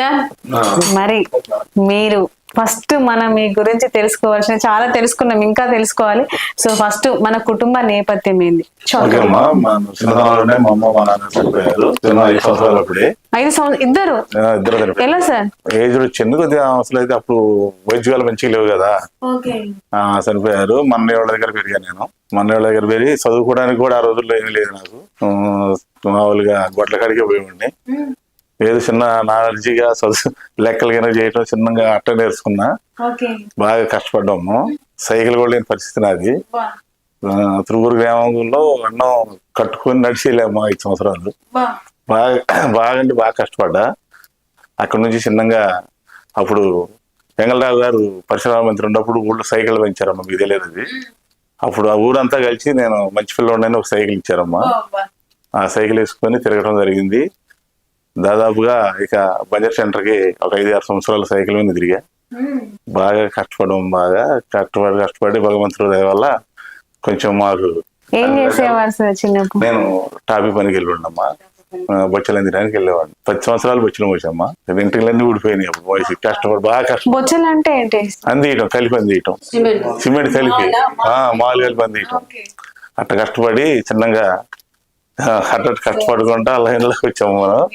Sir మరి మీరు first మనం మీ గురించి తెలుసుకోవాల్సిన చాలా తెలుసుకున్నాం ఇంకా తెలుసుకోవాలి. సో ఫస్ట్ మన కుటుంబ నేపథ్యం ఏంది? ఐదు సంవత్సరం ఇద్దరు? ఆ, ఇద్దరు చనిపోయారు. ఎలా సార్? ఏజ్ చిన్న కొద్దిగా అసలు అయితే అప్పుడు వైద్యాలు మంచిగా లేవు కదా. ఓకే. ఆ, చనిపోయారు. మన్నయ్య వాళ్ళ దగ్గర పెరిగాను నేను. మన్నయ్య వాళ్ళ దగ్గర పెరిగి చదువుకోవడానికి కూడా ఆ రోజుల్లో ఏమీ లేదు నాకు. మామూలుగా గొడ్ల కాడికే పోయేవాడిని. ఏదో చిన్న నాలెడ్జిగా లెక్కలు కింద చేయటం చిన్నగా అట్ట నేర్చుకున్నా. బాగా కష్టపడ్డాము. సైకిల్ కూడా లేని పరిస్థితి నాది. ఆ, తిరువురు గ్రామంలో అన్నం కట్టుకొని నడిచేయలేము ఐదు సంవత్సరాలు. బాగా బాగా అంటే బాగా కష్టపడ్డా. అక్కడ నుంచి చిన్నగా అప్పుడు వెంగళరావు గారు పరిశ్రమ మంత్రి ఉన్నప్పుడు ఊళ్ళో సైకిల్ పెంచారమ్మా మీకు తెలియదు అది. అప్పుడు ఆ ఊరంతా కలిసి నేను మంచి పిల్లవాడిని ఒక సైకిల్ ఇచ్చారమ్మా. ఆ సైకిల్ వేసుకొని తిరగడం జరిగింది. దాదాపుగా ఇక బడ్జెట్ సెంటర్కి ఒక ఐదు ఆరు సంవత్సరాల సైకిల్ మీద తిరిగా. బాగా కష్టపడడం బాగా కష్టపడి కష్టపడి భగవంతుడి దయ వల్ల కొంచెం మాకు ఏం చేసేవారు సార్ చిన్నప్పుడు? నేను టాపీ పనికి వెళ్ళి ఉండమ్మా బొచ్చలు తినడానికి వెళ్ళేవాడిని. పది సంవత్సరాలు బొచ్చలు పోసామ్మా. ఇంటిలన్నీ ఊడిపోయినాయి అప్పుడు కష్టపడి బాగా కష్టం బొచ్చలు అంటే ఏంటి? అందియటం కలిపి అందియటం. సిమెంట్. కలిపి. ఆ, మాలు కలిపి అందియటం. అట్ట కష్టపడి చిన్నగా అట్ట కష్టపడుకుంటా లైన్లోకి వచ్చాము మనం.